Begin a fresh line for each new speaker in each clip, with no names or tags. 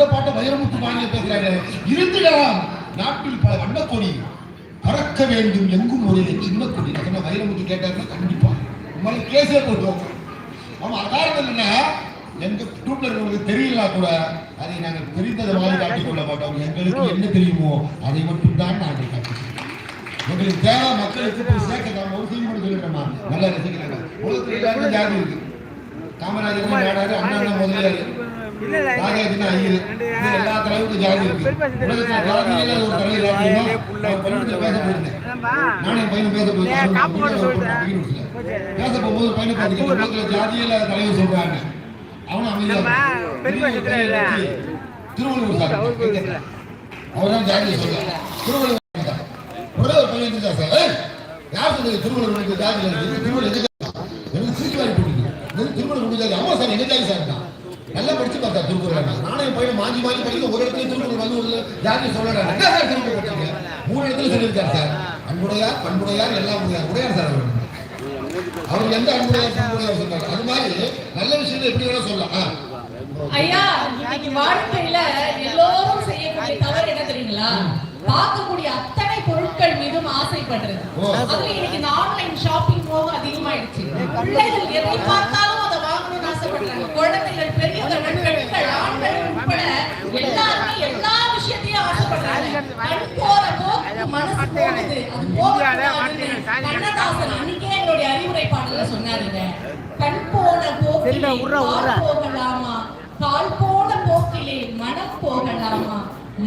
இந்த பாட்டை வைரமுத்து பாணிய பேசுறாங்க இருந்திடலாம். நாட்டில் பல வண்ணக்கொடி. பறக்க வேண்டும் எங்கும் ஒரு சின்ன கொடி நான் சொன்ன வைரமுத்து கேட்டாருன்னா கண்டிப்பா. உங்களை கேஸே போட்டுவோம் ஆமா அதாவது என்ன? எங்க குரூப்ல இருக்கிறவங்களுக்கு தெரியல கூட அதை நாங்கள் தெரிந்ததை மாதிரி காட்டிக் கொள்ள மாட்டோம். எங்களுக்கு என்ன தெரியுமோ அதை மட்டும் தான் நாங்கள் காட்டிக்கிறோம் எங்களுக்கு தேவை மக்களுக்கு போய் சேர்க்க நான் ஒரு செய்தி மட்டும் சொல்லிடுறேம்மா. நல்லா ரசிக்கிறாங்க உலகத்துல எல்லாருக்கும் ஜாதி இருக்கு. காமராஜர் நாடாரு அண்ணா முதலியாரு. ராஜாஜினா ஐயர் இது எல்லா தலைவருக்கும் ஜாதி இருக்கு. உலகத்துல ஜாதியில ஒரு தலைவர் யாருன்னா நான் பள்ளிக்கூடத்துல பேச போயிருந்தேன். நானே என் பையனை பேச போயிருந்தேன். பேச போகும்போது பையனை பார்த்துக்கிட்டு உலகத்துல ஜாதியில தலைவர் சொல்றாங்க. அவனும் அமைதியா திருவள்ளுவர் சார். அவர் தான் ஜாதியை சொல்றாங்க திருவள்ளுவர் சார். ஒரே ஒரு பையன் இருந்தா சார். யார் சொன்னது? திருவள்ளுவர் ஜாதி ஜாதி? எனக்கு தூக்கி வாரி ஜாதி ஆமா சார் எங்க ஜாதி சார் தான். நல்லா படிச்சு பார்த்தா திருக்குறள் நானே என் பையன் மாஞ்சி மாஞ்சி படிக்க ஒரு இடத்துல திருக்குறள் வந்து ஒரு ஜாதி சொல்றாங்க என்ன சார் திருக்குறள் படிச்சீங்க. மூணு இடத்துல சொல்லியிருக்காரு சார். அன்புடையார் பண்புடையார் எல்லாம் உடையார் உடையார் சார் அவர். அவர் எந்த அன்புடையார் பண்புடையார் சொன்னார்? அது மாதிரி நல்ல விஷயத்தை எப்படி வேணா சொல்லலாம்.
ஐயா இன்னைக்கு வாழ்க்கையில எல்லோரும் செய்யக்கூடிய தவறு என்ன தெரியுங்களா? பார்க்கக்கூடிய அத்தனை பொருட்கள் மீதும் ஆசைப்படுறது. அதுல இன்னைக்கு இந்த ஆன்லைன் ஷாப்பிங் மோகம் அதிகமாயிடுச்சு. பிள்ளைகள் எதை பார்த்தாலும் குழந்தைகள் பெரியவர்கள் பெண்கள் ஆண்கள் உட்பட எல்லாருமே எல்லா விஷயத்தையும் ஆசைப்படுறாங்க. கண் போற போக்கு மனசு போகுது. அது போகக்கூடாதுன்னு கண்ணதாசன் அன்னைக்கே என்னுடைய அறிவுரை பாடல சொன்னாருங்க. கண் போன போக்கிலே கால் போகலாமா? கால் போன போக்கிலே மனம் போகலாமா?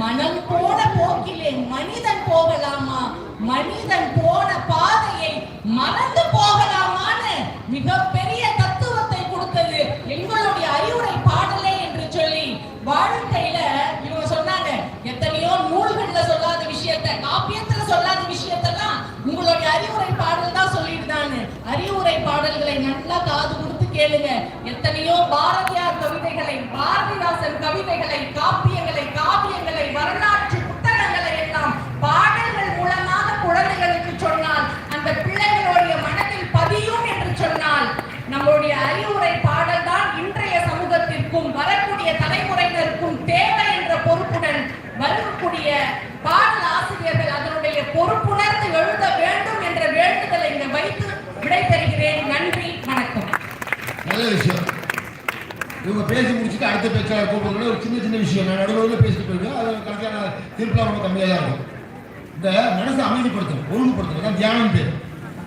மனம் போன போக்கிலே மனிதன் போகலாமா? மனிதன் போன பாதையை மறந்து போகலாமான்னு மிகப்பெரிய தத்துவத்தை கொடுத்தது எங்களுடைய அறிவுரை பாடலே என்று சொல்லி வாழ்க்கையில இவங்க சொன்னாங்க எத்தனையோ நூல்கள்ல சொல்லாத விஷயத்த காப்பியத்துல சொல்லாத விஷயத்தெல்லாம் உங்களுடைய அறிவுரை பாடல் தான் சொல்லிட்டுதான்னு அறிவுரை பாடல்களை நல்லா காது கொடுத்து கேளுங்க. எத்தனையோ பாரதியார் கவிதைகளை பாரதிதாசன் கவிதைகளை காப்பியங்களை காவியங்களை வரலாற்று புத்தகங்களை எல்லாம் பாடல்கள் மூலம் குழந்தைகளுக்கு சொன்னால் அந்த பிள்ளைகளுடைய மனதில் பதியும் என்று சொன்னால் நம்முடைய அறிவுரை பாடல் தான் இன்றைய சமூகத்திற்கும் வரக்கூடிய தலைமுறையினருக்கும் தேவை என்ற பொறுப்புடன் வரக்கூடிய பாடல் ஆசிரியர்கள் அதனுடைய பொறுப்புணர்ந்து எழுத வேண்டும் என்ற வேண்டுதலை இங்க வைத்து விடைபெறுகிறேன் நன்றி வணக்கம்
நல்ல விஷயம் இவங்க பேசி முடிச்சுட்டு அடுத்த பேச்சாளர் கூப்பிடுறது ஒரு சின்ன விஷயம். நான் நடுவில் பேசிட்டு போயிடுவேன் அது கடைசியான திருப்பலாம் ரொம்ப கம்மியாக தான் இருக்கும். இந்த மனசை அமைதிப்படுத்தணும் ஒழுங்குபடுத்தணும். தான் தியானம் பேர்.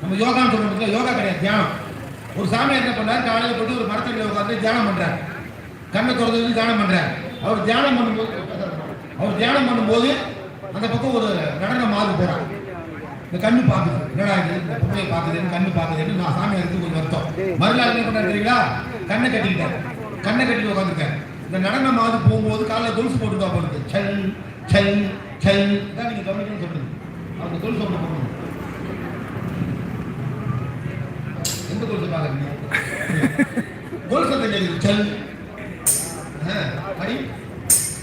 நம்ம யோகான்னு சொல்றோம் யோகா கிடையாது தியானம். ஒரு சாமியார் என்ன பண்ணார் காலையில் போட்டு ஒரு மரத்தடியில் உட்காந்து தியானம் பண்ணுறாரு கண்ணை திறந்து தியானம் பண்ணுறாரு அவர் தியானம் பண்ணும்போது அவர் தியானம் பண்ணும்போது அந்த பக்கம் ஒரு நடன மாறு போறான். இந்த கண்ணு பார்க்குது. என்னடா இது? இந்த பொம்மையை பார்க்குதுன்னு கண்ணு பார்க்குதுன்னு நான் சாமி எடுத்து கொஞ்சம் வருத்தம். மறுநாள் என்ன பண்ணாரு தெரியுங்களா? கண்ணை கட்டிக்கிட்டார். கண்ணை கட்டிட்டு உட்காந்துருக்காரு இந்த நடன மாது போகும்போது காலைல கொலுசு போட்டு போடுது சல் சல் சல். தான் நீங்க கவனிக்கணும்னு சொல்றது. அவங்க கொலுசு ஒன்று போடணும். எந்த கொலுசு பாக்குறீங்க கொலுசு சத்தம் கேக்குது. சல்.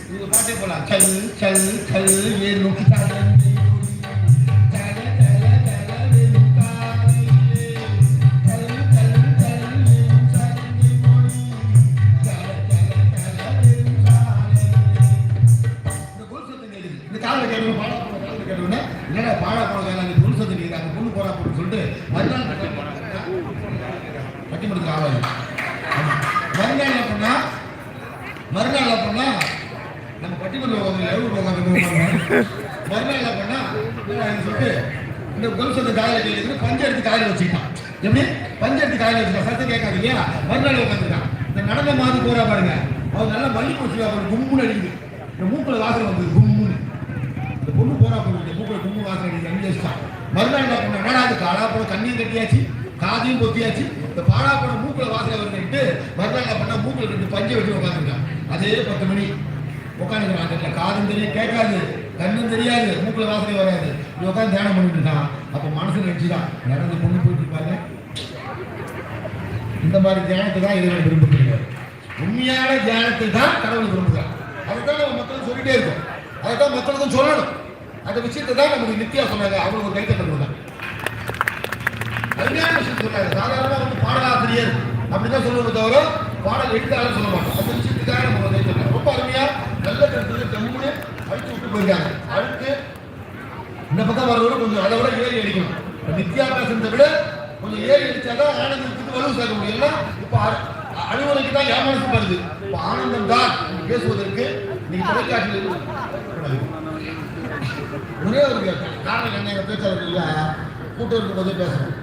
இவங்க பாட்டே போலாம் சல் சல் சல். ஏ நோக்கி மறுநாள் பட்டிமன்றத்துக்கு மறுநாள் அப்படின்னா பண்ணா? மறுநாள் அப்படின்னா பண்ணா? நம்ம பட்டிமன்ற உட்காந்து எழுபது உட்காந்து மறுநாள் அப்படின்னா சொல்லிட்டு இந்த கொலுசத்தை காலையில கேட்டு பஞ்சு எடுத்து வச்சுக்கிட்டான். எப்படி? பஞ்சாயத்து எடுத்து காலையில வச்சுட்டான் சத்தம் கேட்காது இல்லையா? மறுநாள் உட்காந்துட்டான் இந்த நடந்த மாதிரி போறா பாருங்க. அவர் நல்லா மல்லி பூச்சி அவர் கும்முன்னு அடிக்குது. இந்த மூக்கில் வாசல் வந்தது கும்முன்னு. இந்த பொண்ணு போறா பொண்ணு மூக்கில் கும்மு வாசல் அடிக்குது. அஞ்சு வச்சுட்டான் மறுநாள் என்ன பண்ணா என்னடா அது காலா போட கட்டியாச்சு காதையும் பொத்தியாச்சு இந்த பாடா போட மூக்குல வாசனை வருதுன்ட்டு மறுநாள் என்ன பண்ணா ரெண்டு பஞ்சை வச்சு உட்காந்துருக்கான் அதே பத்து மணி. உட்காந்துருக்கான் காதும் தெரியும் கேட்காது கண்ணும் தெரியாது மூக்கில் வாசனை வராது. இப்படி உட்காந்து தியானம் பண்ணிட்டு இருக்கான். அப்போ மனசு நினைச்சுதான் நடந்து பொண்ணு போயிட்டு இருப்பாங்க. இந்த மாதிரி தியானத்தை தான் இறைவன் விரும்புகிறீங்க உண்மையான தியானத்தை தான் கடவுள் விரும்புகிறார். அதுதான் நம்ம மக்கள் சொல்லிட்டே இருக்கோம். அதை தான் மக்களுக்கும் சொல்லணும். அந்த விஷயத்தை தான் நமக்கு நித்தியா சொன்னாங்க அவங்களுக்கு ஒரு கைத்தட்டல் கொடுத்தாங்க அருமையான விஷயம் சொன்னாங்க சாதாரணமா வந்து பாடலாசிரியர் அப்படிதான் சொல்லுவது தவிர பாடல் எழுத்தாளர் சொல்ல மாட்டோம் அந்த விஷயத்துக்காக நம்ம கைத்தட்டல் ரொம்ப அருமையா நல்ல போயிருக்காங்க அடுத்து இந்த பக்கம் வர்றவங்க கொஞ்சம் அதை விட ஏறி அடிக்கணும். இப்ப நித்யாபியாசத்தை விட கொஞ்சம் ஏறி அடிச்சாதான் ஆனந்தத்துக்கு வலு சேர்க்க முடியும். இப்ப அ- தான் ஏமானத்து வருது இப்ப ஆனந்தம் தான் பேசுவதற்கு நீங்க தொலைக்காட்சியில் ஒரே ஒரு கேட்டேன் காரணம் என்ன? எங்கள் பேச்சாளர் இல்லை. கூட்டம் இருக்கும் போதே பேசணும்.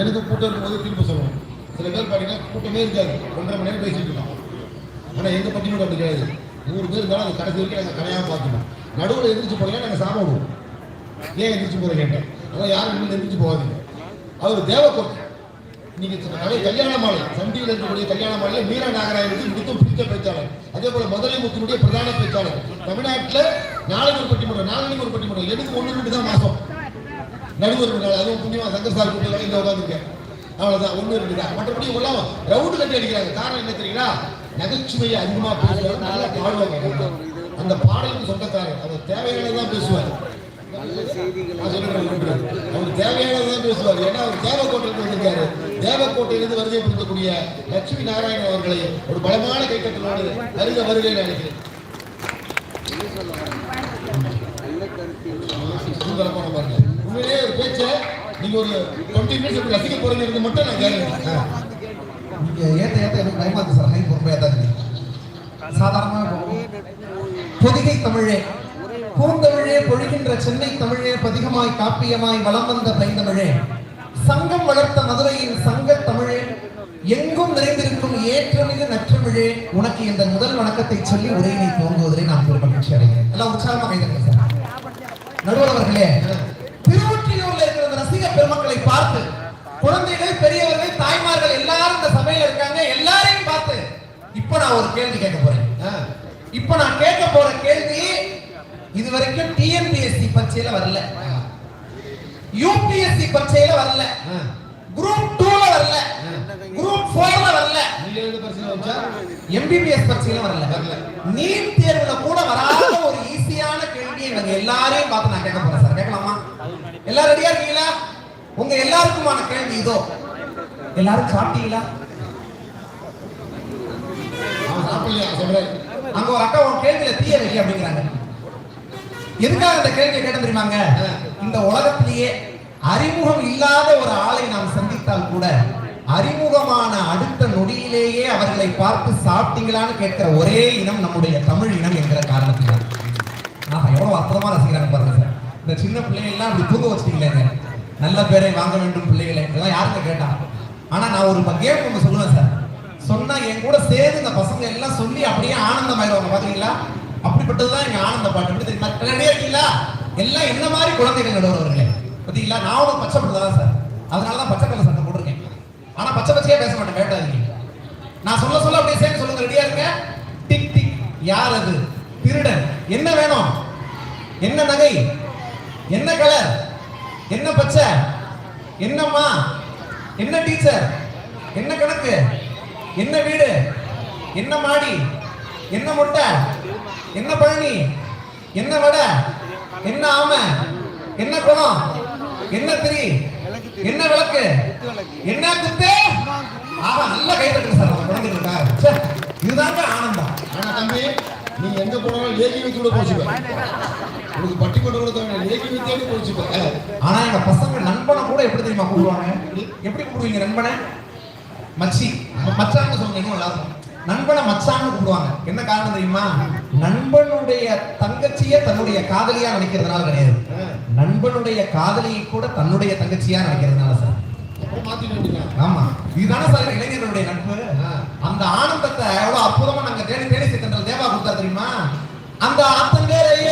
எனக்கு கூட்டம் இருக்கும் போது திரும்ப சொல்லணும். சில பேர் பார்த்தீங்கன்னா கூட்டமே இருக்காது. ஒன்றரை மணி நேரம் பேசிட்டு இருக்கோம் ஆனா எங்க பட்டியலோட அப்படி கிடையாது. நூறு பேர் இருந்தாலும் அது கடைசி வரைக்கும் நாங்கள் கடையாக பார்த்துக்கணும் நடுவில் எந்திரிச்சு போகிறீங்க நாங்கள் சாப்பிடுவோம். ஏன் எந்திரிச்சு போகிற கேட்டேன் அதான் யாரும் இன்னும் எந்திரிச்சு போகாதீங்க. அவர் தேவக்கோட்டை நீங்க நிறைய கல்யாண மாலை. சன் டிவியில் இருக்கக்கூடிய கல்யாண மாலையில் மீரா நாகராயனுக்கு மிகவும் பிடித்த பேச்சாளர். அதே போல் மதுரை முத்தினுடைய பிரதான பேச்சாளர். தமிழ்நாட்டில் நாளைக்கு ஒரு பட்டிமன்றம் நாளைக்கு ஒரு பட்டிமன்றம். எனக்கு ஒண்ணு ரெண்டு தான் மாசம்? நடுவர் நாள் அதுவும் புண்ணியமா சங்கர் சார் கூட்டில இங்க உட்காந்துருக்கேன் அவ்வளவுதான் ஒண்ணு ரெண்டு தான். மற்றபடி எல்லாம் ரவுண்டு கட்டி அடிக்கிறாங்க. காரணம் என்ன தெரியுங்களா? நகைச்சுவையை அதிகமா பேசுவார் நல்லா பாடுவாங்க அந்த பாடலுக்கு சொந்தக்காரர் அவர் தேவையானதான் பேசுவார். ஒன்று. அவர் தேவையானதான் பேசுவார். ஏன்னா அவர் தேவக்கோட்டையிலிருந்து வந்திருக்காரு. தேவக்கோட்டையிலிருந்து வருகை புரிந்தக்கூடிய லட்சுமி நாராயணன் அவர்களை ஒரு பலமான கைத்தட்டலோடு வருக வருகை நினைக்கிறேன். பாருங்க உண்மையிலேயே ஒரு நீங்க ஒரு டுவெண்ட்டி மினிட்ஸ் ரசிக்க போறீங்கிறது மட்டும் நான் கேளுங்க
இங்க ஏத்த ஏத்த எனக்கு பயமா இருக்கு சார் ஹை தான் பொதிகை தமிழே பூந்தமிழே பொழிகின்ற சென்னை தமிழே பதிகமாய் காப்பியமாய் வளம் வந்த பைந்தமிழே சங்கம் வளர்த்த மதுரையின் சங்க தமிழே எங்கும் நிறைந்திருக்கும் ஏற்றமிகு நற்றமிழே உனக்கு இந்த முதல் வணக்கத்தை சொல்லி உரையினை துவங்குவதிலே நான் ஒரு மகிழ்ச்சி அடைகிறேன். எல்லாம் உற்சாகமா சார். நடுவர்களே திருவொற்றியூர்ல இருக்கிற ரசிக பெருமக்களை பார்த்து குழந்தைகள் பெரியவர்கள் தாய்மார்கள் எல்லாரும் இந்த சபையில இருக்காங்க எல்லாரையும் பார்த்து இப்ப நான் ஒரு கேள்வி கேட்க போறேன். இப்ப நான் கேட்க போற கேள்வி இது வரைக்கும் டிஎன்பிஎஸ்சி பரீட்சையில வரல. யூபிஎஸ்சி பரீட்சையில வரல. குரூப் டூ வரல. குரூப் போர்ல வரல.
நீங்க
எம்பிபிஎஸ் பரீட்சையில வரல.
வரல.
நீட் தேர்வுல கூட வராத ஒரு ஈஸியான கேள்வியை இவங்க எல்லாரையும் பார்த்து நான் கேட்க போறேன் சார். கேட்கலாமா? எல்லாரும் ரெடியா இருக்கீங்களா? உங்க எல்லாருக்குமான கேள்வி இதோ. எல்லாரும் சாப்பிட்டீங்களா? அங்க ஒரு அக்கா உன் கேள்வியில தீய வைக்க அப்படிங்கிறாங்க. எதுக்காக இந்த கேள்வியை கேட்ட தெரியுமாங்க? இந்த உலகத்திலேயே அறிமுகம் இல்லாத ஒரு ஆளை நாம் சந்தித்தால் கூட அறிமுகமான அடுத்த நொடியிலேயே அவர்களை பார்த்து சாப்பிட்டீங்களான்னு கேட்கிற ஒரே இனம் நம்முடைய தமிழ் இனம் என்கிற காரணத்தினால். ஆஹா எவ்வளவு அற்புதமா ரசிக்கிறாங்க பாருங்க சார். இந்த சின்ன பிள்ளைங்க எல்லாம் அப்படி தூங்க வச்சிட்டீங்களேங்க நல்ல பேரை வாங்க வேண்டும் பிள்ளைகளை. இதெல்லாம் யாருங்க கேட்டா? ஆனா நான் ஒரு கேம் ஒன்று சொல்லுவேன் சார். சொன்னா என் கூட சேர்ந்து இந்த பசங்க எல்லாம் சொல்லி அப்படியே ஆனந்தமாயிருவாங்க பாத்தீங்களா? அப்படிப்பட்டதுதான் எங்க ஆனந்த பாட்டு. எப்படி தெரியுமா? ரெடியா இருக்கீங்களா எல்லாம் என்ன மாதிரி குழந்தைகள் நடுவர்களே பார்த்தீங்களா நான் ஒரு பச்சை பிள்ளை தான் சார். அதனால தான் பச்சை கலர் சட்டை போட்டிருக்கேன். ஆனால் பச்சை பச்சையாக பேச மாட்டேன். வேண்டாதீங்க நான் சொல்ல சொல்ல அப்படியே சேர்ந்து சொல்லுங்க. ரெடியா இருக்க டிக் டிக். யார் அது? திருடன். என்ன வேணும்? என்ன நகை? என்ன கலர் என்ன பச்சை? என்னம்மா? என்ன டீச்சர் என்ன கணக்கு? என்ன வீடு? என்ன மாடி? என்ன முட்டை? என்ன பழனி? என்ன வடை? என்ன ஆமை? என்ன குணம் என்ன திரி என்ன விளக்கு? என்ன குத்து? ஆஹா நல்ல கை தட்டுங்க சார் குழந்தைகளுக்கா ச்சே, இதுதாங்க ஆனந்தம்.
ஆனா தம்பி நீ எங்க போனாலும் ஏகி வைத்து கூட போச்சுப்ப உனக்கு பட்டி கூட தேவை ஏகி வைத்தே போச்சுப்ப
ஆனா எங்க பசங்க நண்பனை கூட எப்படி தெரியுமா கூப்பிடுவாங்க? எப்படி கூப்பிடுவீங்க நண்பனை? மச்சி. மச்சான்னு சொல்லுங்க இன்னும் எல்லாரும் நண்பனை மச்சான்னு கூப்பிடுவாங்க. என்ன காரணம் தெரியுமா? நண்பனுடைய தங்கச்சியை தன்னுடைய காதலியா நினைக்கிறதுனால கிடையாது. நண்பனுடைய காதலியை கூட தன்னுடைய தங்கச்சியா நினைக்கிறதுனால சார். ஆமா. இதுதானே சார் இளைஞர்களுடைய நட்பு? அந்த ஆனந்தத்தை எவ்வளவு அற்புதமா நாங்க தேடி தேடி சென்ற தேவா கொடுத்தா தெரியுமா? அந்த ஆத்தங்கரைய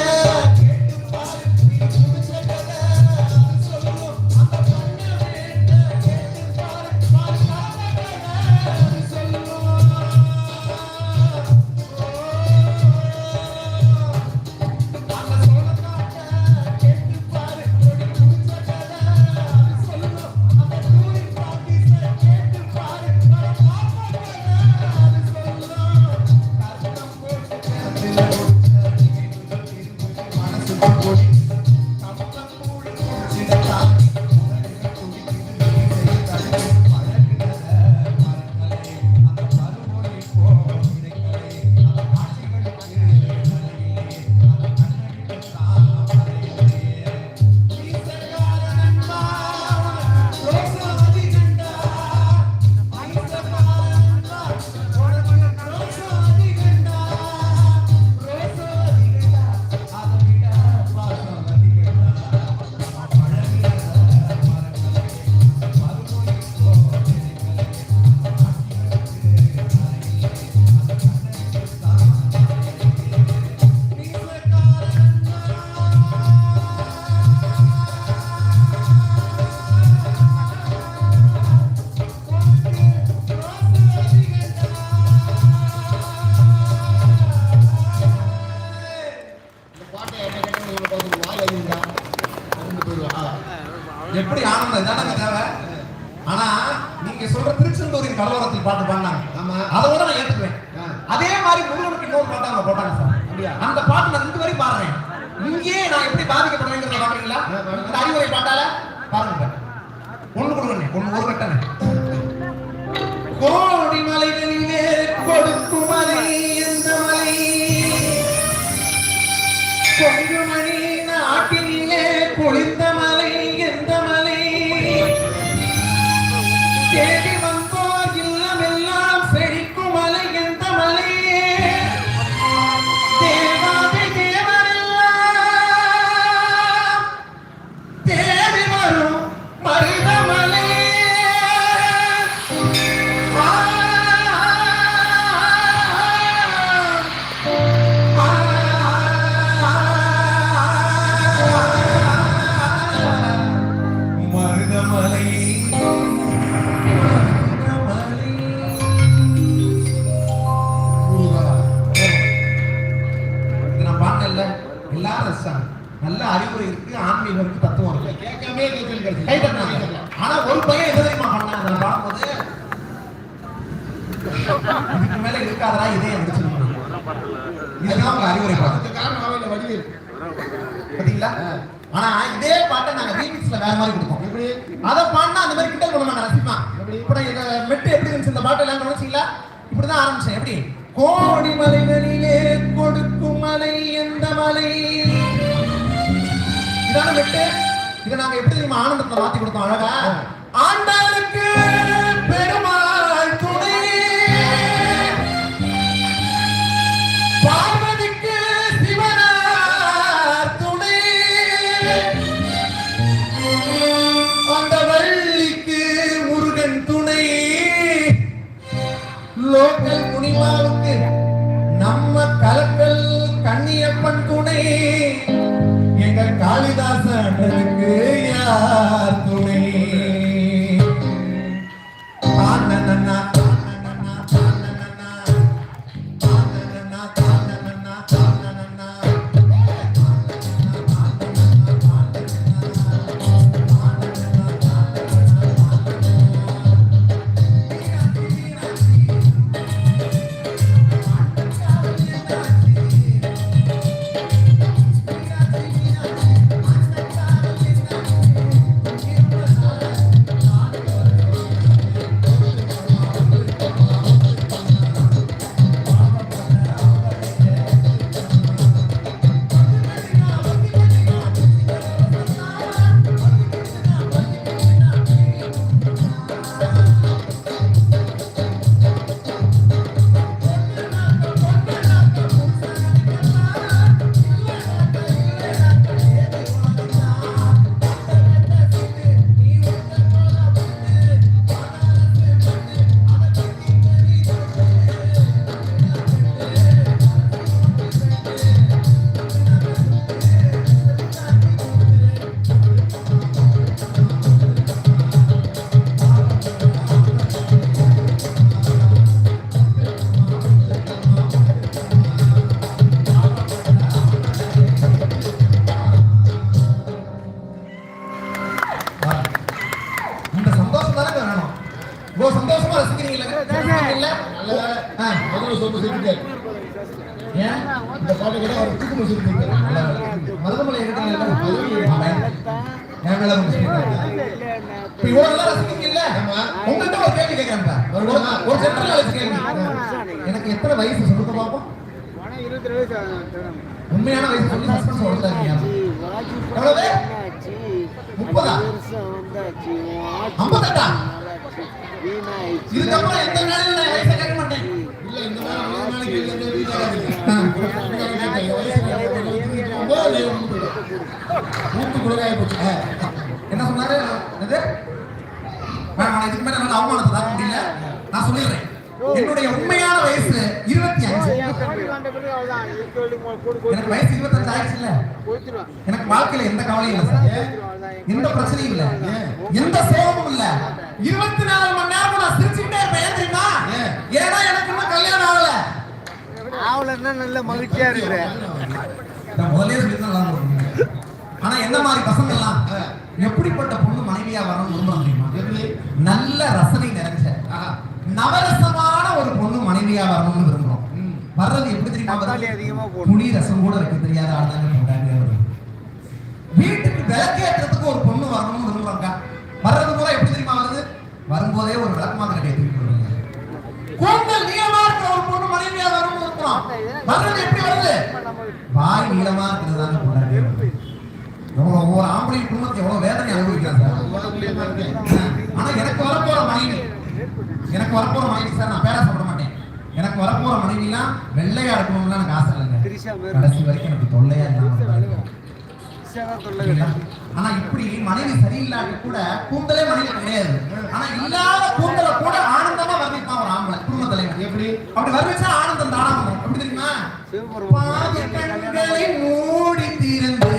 நீங்க சொல்ற திருச்செந்தூரின் கலவரத்தில் பாட்டு பாடினாங்க
ஆமா.
அதை விட நான் ஏத்துக்குவேன். அதே மாதிரி முருகனுக்கு இன்னொரு பாட்டு அவங்க போட்டாங்க சார்
அப்படியா?
அந்த பாட்டு நான் இது வரை பாடுறேன் இங்கேயே நான் எப்படி பாதிக்கப்படுவேங்கிறத பாக்குறீங்களா. இந்த அறிவுரை பாட்டால பாருங்க ஒண்ணு கொடுங்க ஒண்ணு ஒரு கட்டணை இருந்துச்சு இந்த இப்படிதான் ஆரம்பிச்சேன். எப்படி? கோடி மலைகளிலே கொடுக்கும் மலை எந்த மலை? இதான மெட்டு இதை நாங்க எப்படி தெரியுமா? ஆனந்தத்தை மாத்தி கொடுத்தோம் அழகா. ஆண்டாளுக்கு கலக்கல் கண்ணியப்பன் துணை. எங்க காளிதாசனுக்கு யார் கேட்கிறேன்ப்பா. ஒரு ஒரு சென்ட்ரல் நாலேஜ் கேள்வி. எனக்கு எத்தனை வயசு சொல்லுங்க பாப்போம் உண்மையான வயசு சொல்லி சஸ்பென்ஸ் எவ்வளவு? முப்பதா? ஐம்பத்தெட்டா? இதுக்கப்புறம் எந்த நான் வயசை கேட்க மாட்டேன்
இந்த மாதிரி மூத்து நாளைக்கு குளிராகி போச்சு.
என்ன சொன்னாரு என்னது வேணாம், நான் இதுக்கு மேல என்னால அவமானத்தை தாங்க முடியல நான் சொல்லிடுறேன் என்னுடைய உண்மையான வயசு இருபத்தி அஞ்சு எனக்கு வயசு இருபத்தஞ்சு ஆயிடுச்சு இல்ல எனக்கு வாழ்க்கையில எந்த கவலையும் இல்லை எந்த பிரச்சனையும் இல்ல எந்த சோகமும் இல்ல இருபத்தி நாலு மணி நேரம் நான் சிரிச்சுக்கிட்டே இருப்பேன் ஏன் தெரியுமா ஏன்னா எனக்கு இன்னும் கல்யாணம் ஆகல
ஆவலன்னா நல்ல மகிழ்ச்சியா இருக்கிறேன்.
ஆனா என்ன மாதிரி பசங்க எல்லாம் எப்படிப்பட்ட பொண்ணு மனைவியா தெரியுமா
எப்படி
நல்ல ரசனை நிறைஞ்ச. நவரசமான ஒரு பொண்ணு மனைவியா வரணும்னு விரும்புறோம். வர்றது எப்படி தெரியுமா. புளி ரசம் கூட வைக்க தெரியாத ஆள் தாங்க. வீட்டுக்கு விளக்கேற்றத்துக்கு ஒரு பொண்ணு வரணும்னு விரும்புறாங்க வர்றது கூட எப்படி தெரியுமா வருது வரும்போதே ஒரு விளக்கமாக விடுறாங்க கூந்தல் நீளமா இருக்கிற ஒரு பொண்ணு மனைவியா வரணும்னு இருக்கிறோம். வர்றது எப்படி வருது? வாய் நீளமா இருக்கிறது தாங்க பொண்டாட்டியா வருது. எவ்வளவு ஒவ்வொரு ஆம்பளை குடும்பத்தை எவ்வளவு வேதனை அனுபவிக்கிறாங்க ஆனா எனக்கு வரப்போற மனைவி எனக்கு வரப்போற மனைவி சார் நான் பேர சாப்பிட மாட்டேன். எனக்கு வரப்போற மனைவிலாம் வெள்ளையா இருக்கணும்னு எனக்கு ஆசை இல்லைங்க. கடைசி வரைக்கும் எனக்கு தொல்லையா இல்லாம ஆனா இப்படி மனைவி சரியில்லாட்டி கூட கூந்தலே மனைவி கிடையாது. ஆனா இல்லாத கூந்தல கூட ஆனந்தமா வர்ணிப்பான் ஒரு ஆம்பளை குடும்ப தலைவர்.
எப்படி?
அப்படி வர்ணிச்சா ஆனந்தம் தானா வரும். எப்படி தெரியுமா? மூடி திறந்து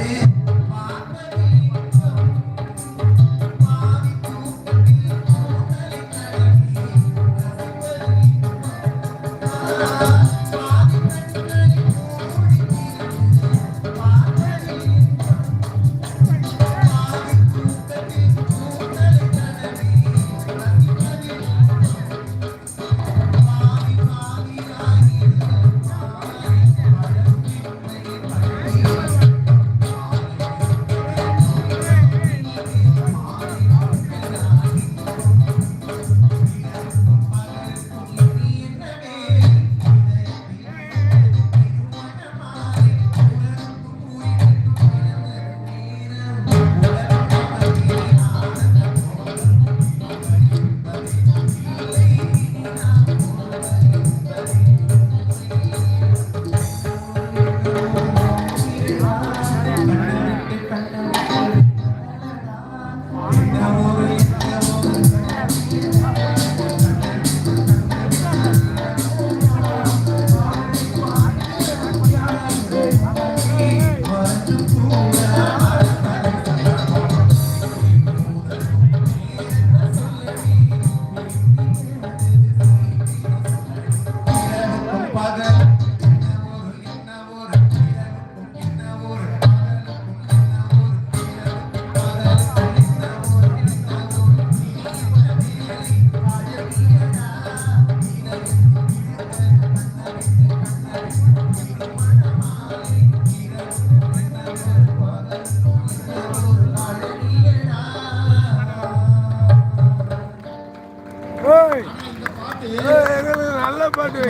எங்களுக்கு நல்ல பாட்டு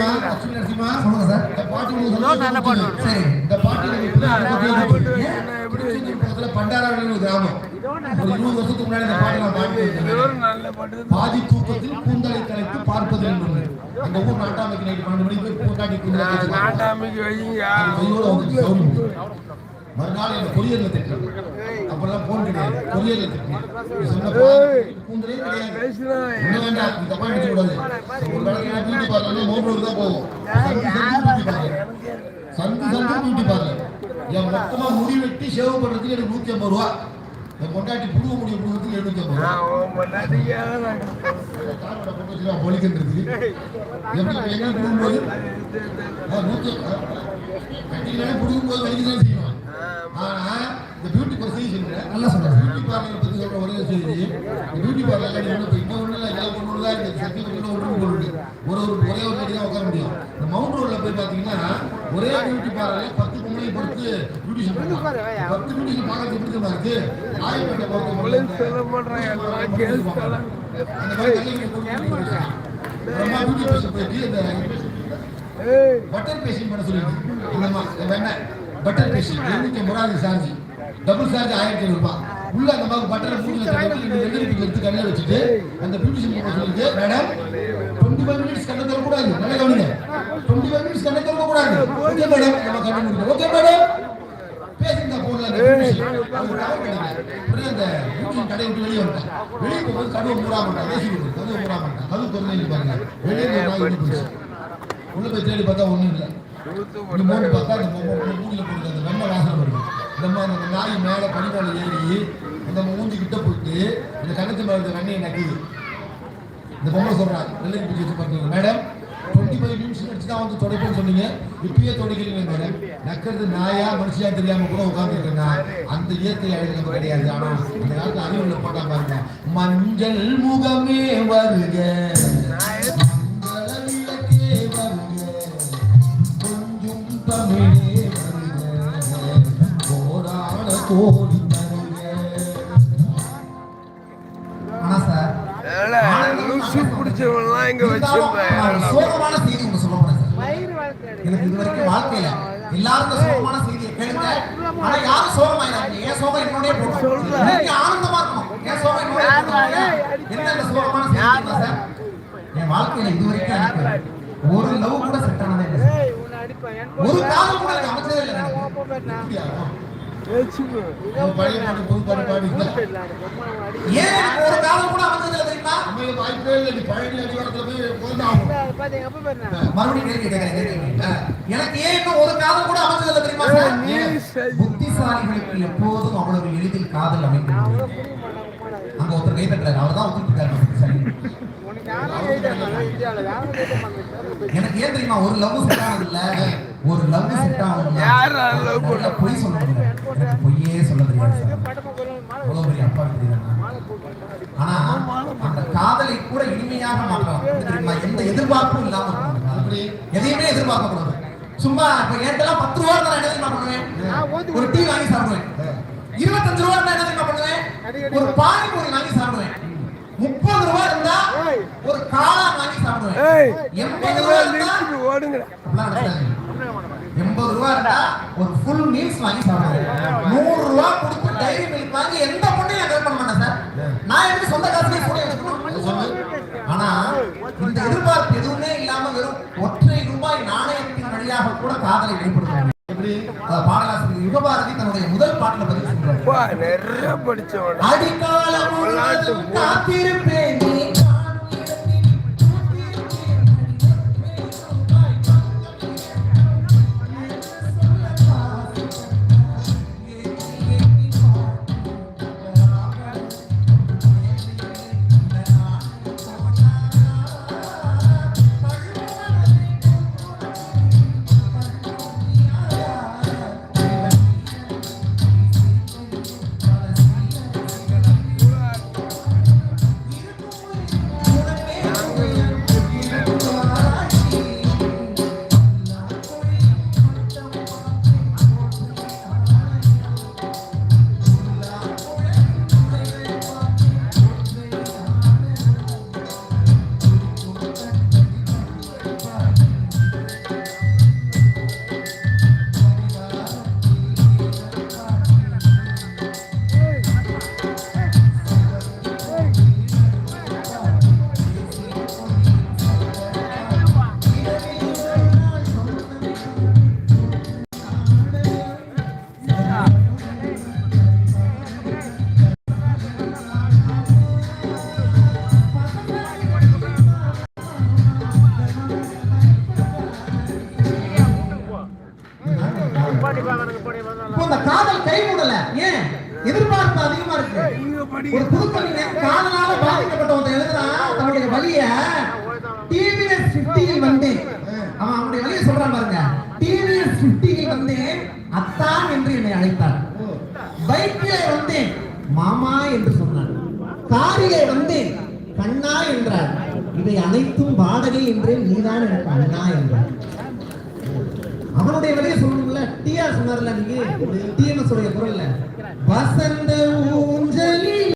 நல்ல பாட்டு
சரி
இந்த பாட்டு கிராமம் ஒரு வருஷத்துக்கு முன்னாடி இந்த
நல்ல பாட்டு
பாதி தூக்கத்தில் கூந்தலை கலைத்து பார்ப்பது என்பது அந்த ஊர் நாட்டாமைக்கு நைட்டு பன்னெண்டு மணிக்கு போய் பூண்டாட்டி
நாட்டாமைக்கு வைங்க
மறுநாள் என்ன கொரியர்ல திட்டுறேன் அப்பெல்லாம் போன் கிடையாது. கொரியர்ல கூந்தலே கிடையாது. ஒண்ணு வேண்டாம். நீ தப்பா நினைச்சு கூடாது ஒரு வேலைக்கு பியூட்டி பார்லர்ல மோகனூர் தான் போவோம். சந்து சந்து பியூட்டி பார்லர் என் மொத்தமா முடி வெட்டி ஷேவ் பண்றதுக்கு எனக்கு நூத்தி ஐம்பது ரூபா. என் பொண்டாட்டி புடுவ முடிய புடுவதுக்கு எழுநூத்தி ஐம்பது ரூபா. பொலிக்கின்றது எப்படி எங்க புடுங்கும்போது? ஆ, நூத்தி கட்டிங்களாலே புடுங்கும்போது வலிக்குதான் செய்யும் ஆனா இந்த பியூட்டி பத்தி சொல்றேன்
நல்லா சொல்லுங்க
பியூட்டி பார்லர் பத்தி சொல்ற ஒரே செய்தி. இந்த பியூட்டி பார்லர்ல நீ ஒண்ணு இன்னும் ஒண்ணு இல்ல எல்லா ஒண்ணு தான் இருக்கு. சர்டிபிகேட் ஒன்று போட்டு ஒரு ஒரு ஒரே ஒரு நடி தான் உட்கார முடியும். இந்த மவுண்ட் ரோட்ல போய் பாத்தீங்கன்னா ஒரே பியூட்டி பார்லர்ல பத்து பொம்பளை பியூட்டிஷன் பண்ணுவாங்க பத்து பியூட்டிஷன் இருக்கு? ஆயிரப்பட்ட
உங்களுக்கு சொல்ல கேள்வி
அந்த மாதிரி நல்ல போயிட்டு இந்த
ஏய்.
பட்டர் பேஷன் பண்ண இல்லம்மா வேண்டாம் பட்டர் பேஷன் எழுநூத்தி முறாது சார்ஜ். டபுள் சார்ஜ் ஆயிரத்தி ஐநூறு ரூபாய். உள்ள அந்த மாதிரி பட்டரை மூணு லட்சம் எடுத்து கண்ணில் வச்சுட்டு அந்த பியூட்டிஷன் பண்ண சொல்லிட்டு மேடம் டுவெண்ட்டி ஃபைவ் மினிட்ஸ் கண்ணை தரக்கூடாது நல்லா கவனிங்க. டுவெண்ட்டி ஃபைவ் மினிட்ஸ் கண்ணை திறக்கக்கூடாது. ஓகே மேடம் நம்ம கண்ணை முடிக்கும் ஓகே மேடம் பேசுங்க போன்ல அந்த அந்த beautician கடையை விட்டு வெளியே வந்துட்டான். வெளியே போகும்போது கதவை மூடாம வந்துட்டான். ஏசி கதவை திறந்து பாருங்க. வெளியே. உள்ள போய் தேடி பார்த்தா ஒண்ணும் இல்லை. இந்த மூணு பார்த்தா அந்த மூஞ்சில போட்டு அந்த வெண்ணெய் வாசனை வருது இந்த மாதிரி அந்த நாய் மேல பனி மேல ஏறி அந்த மூஞ்சி கிட்ட போயிட்டு இந்த கணத்து மேல வெண்ணெயை நக்குது இந்த பொம்மை சொல்றாங்க வெள்ளை பிடிச்சி வச்சு பார்த்தீங்க மேடம் டுவெண்ட்டி ஃபைவ் மிஷின் அடிச்சு தான் வந்து துடைப்பேன்னு சொன்னீங்க. இப்பயே துடைக்கிறீங்க நக்கிறது நாயா மனுஷியா தெரியாம கூட உட்காந்துருக்கேங்க அந்த இயற்கை அழகு நம்ம கிடையாது. ஆனா அந்த காலத்துல அறிவுள்ள போட்டா பாருங்க மஞ்சள் முகமே வருக.
பிடிச்சவன்லாம் இங்க வச்சிருந்தேன்.
சோகமான செய்தி ஒன்று சொல்ல போறேன் சார் எனக்கு இது வரைக்கும் வாழ்க்கையில எல்லாரும் இந்த சோகமான செய்தியை கேளுங்க. ஆனா யாரும் சோகமாயிடாங்க ஏன் சோகம் என்னோடய போட்டோம் நீங்க ஆனந்தமா இருக்கணும். ஏன் சோகம் என்னோடய போட்டோம் என்ன இந்த சோகமான செய்தி? தெரியுமா சார் என் வாழ்க்கையில இது வரைக்கும் ஒரு லவ் கூட செட் ஆனதே இல்லை. ஒரு காலம் கூட அமைச்சதே இல்லை. எனக்கு. ஏன் ஒரு காலம் கூட அமைச்சது இல்லை தெரியுமா?
நம்ம வாய்ப்பே இல்லை. நீ பழனி அடிவாரத்துல போய் போந்தாகும்
மறுபடியும் கேள்வி கேட்கிறேன் கேட்கிறேன். எனக்கு ஏன் இன்னும் ஒரு காதல் கூட அமைச்சது இல்லை தெரியுமா சார்?
நீ சரி.
புத்திசாலிகளுக்கு எப்போதும் அவ்வளவு எளிதில் காதல் அமைக்கிறது அங்க ஒருத்தர் கை தட்டுறாரு. அவர் தான் புத்திசாலி எனக்கு ஏன் தெரியுமா ஒரு லவ் செட் ஆனது இல்ல. ஒரு லவ் செட் ஆனது
யாரா love பண்ணா?
பொய் சொல்ல முடியல. எனக்கு பொய்யே சொல்ல தெரியாது சார். அவ்வளவு பெரிய அப்பா தெரியுது ஆனா அந்த காதலை கூட இனிமையாக மாற்றலாம். தெரியுமா? எந்த எதிர்பார்ப்பும் இல்லாம எதையுமே எதிர்பார்க்க கூடாது சும்மா இப்ப என்கிட்ட பத்து ரூபா நான் என்ன தெரியுமா பண்ணுவேன்? ஒரு டீ வாங்கி சாப்பிடுவேன். இருபத்தஞ்சு ரூபா இருந்தா என்ன தெரியுமா பண்ணுவேன்? ஒரு பானிபூரி வாங்கி சாப்பிடுவேன். முப்பது ரூபா இருந்தா ஒரு காளான் வாங்கி சாப்பிடுவேன். எண்பது ரூபா இருந்தா நடக்காது. எண்பது ரூபா இருந்தா ஒரு ஃபுல் மீல்ஸ் வாங்கி சாப்பிடுவேன். நூறு ரூபா கொடுத்து டைரி மில்க் வாங்கி எந்த பொண்ணையும் நான் பண்ண மாட்டேன் சார். நான் எப்படி சொந்த காசுலயே கூட எடுத்துக்கணும் ஆனா இந்த எதிர்பார்ப்பு எதுவுமே இல்லாம வெறும் ஒற்றை ரூபாய் நாணயத்தின் வழியாக கூட காதலை வெளிப்படுத்துவாங்க
எப்படி
அத பாடலாசிரியர் யுகபாரதி தன்னுடைய முதல் பாட்டுல பதிவு செஞ்சார்
அப்பா, நிறைய படிச்சவன்
அடிக்காலம் காத்திருப்பேன் ஒரு புதுக்கவிஞன் காதலால பாதிக்கப்பட்ட ஒருத்தன் எழுதுறான் தன்னுடைய வழிய டிவிஎஸ் பிப்டியில் வந்து அவன் அவனுடைய வலிய சொல்றான் பாருங்க. டிவிஎஸ் பிப்டியில் வந்து அத்தான் என்று என்னை அழைத்தார் பைக்கிலே வந்து மாமா என்று சொன்னான். காரிலே வந்து கண்ணா என்றார். இவை அனைத்தும் வாடகை என்று நீதான் எனக்கு அண்ணா என்றார். அவனுடைய வழியை சொல்லணும்ல. டிஆர் சொன்னார்ல நீங்க. டிஎம்எஸ் உடைய குரல்ல. வசந்த